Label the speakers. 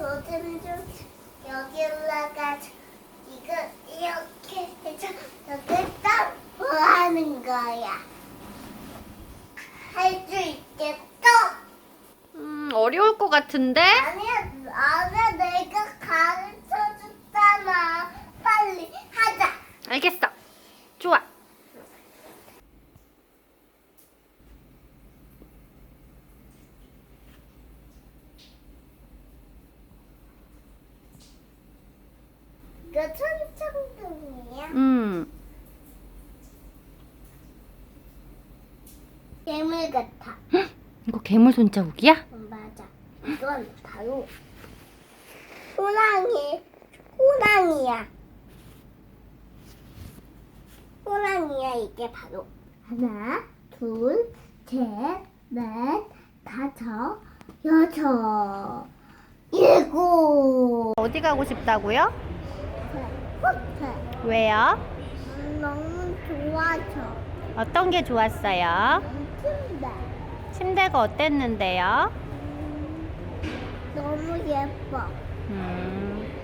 Speaker 1: 좀 여기 올라가서 이거 이렇게 해서 여기 딱 뭐하는 거야? 할 수 있겠어?
Speaker 2: 음, 어려울 것 같은데?
Speaker 1: 아니야, 아니야, 내가 가르쳐 줬잖아. 빨리 하자.
Speaker 2: 알겠어. 좋아.
Speaker 1: 이거 천천동이야.
Speaker 2: 음.
Speaker 1: 괴물 같아.
Speaker 2: 이거 괴물 손자국이야?
Speaker 1: 어, 맞아. 이건 바로 호랑이, 호랑이야. 호랑이야 이게 바로. 하나, 둘, 셋, 넷, 다섯, 여섯, 일곱.
Speaker 2: 어디 가고 싶다고요?
Speaker 1: 호텔.
Speaker 2: 왜요?
Speaker 1: 너무 좋아서.
Speaker 2: 어떤 게 좋았어요?
Speaker 1: 침대.
Speaker 2: 침대가 어땠는데요?
Speaker 1: 너무 예뻐.
Speaker 2: 음.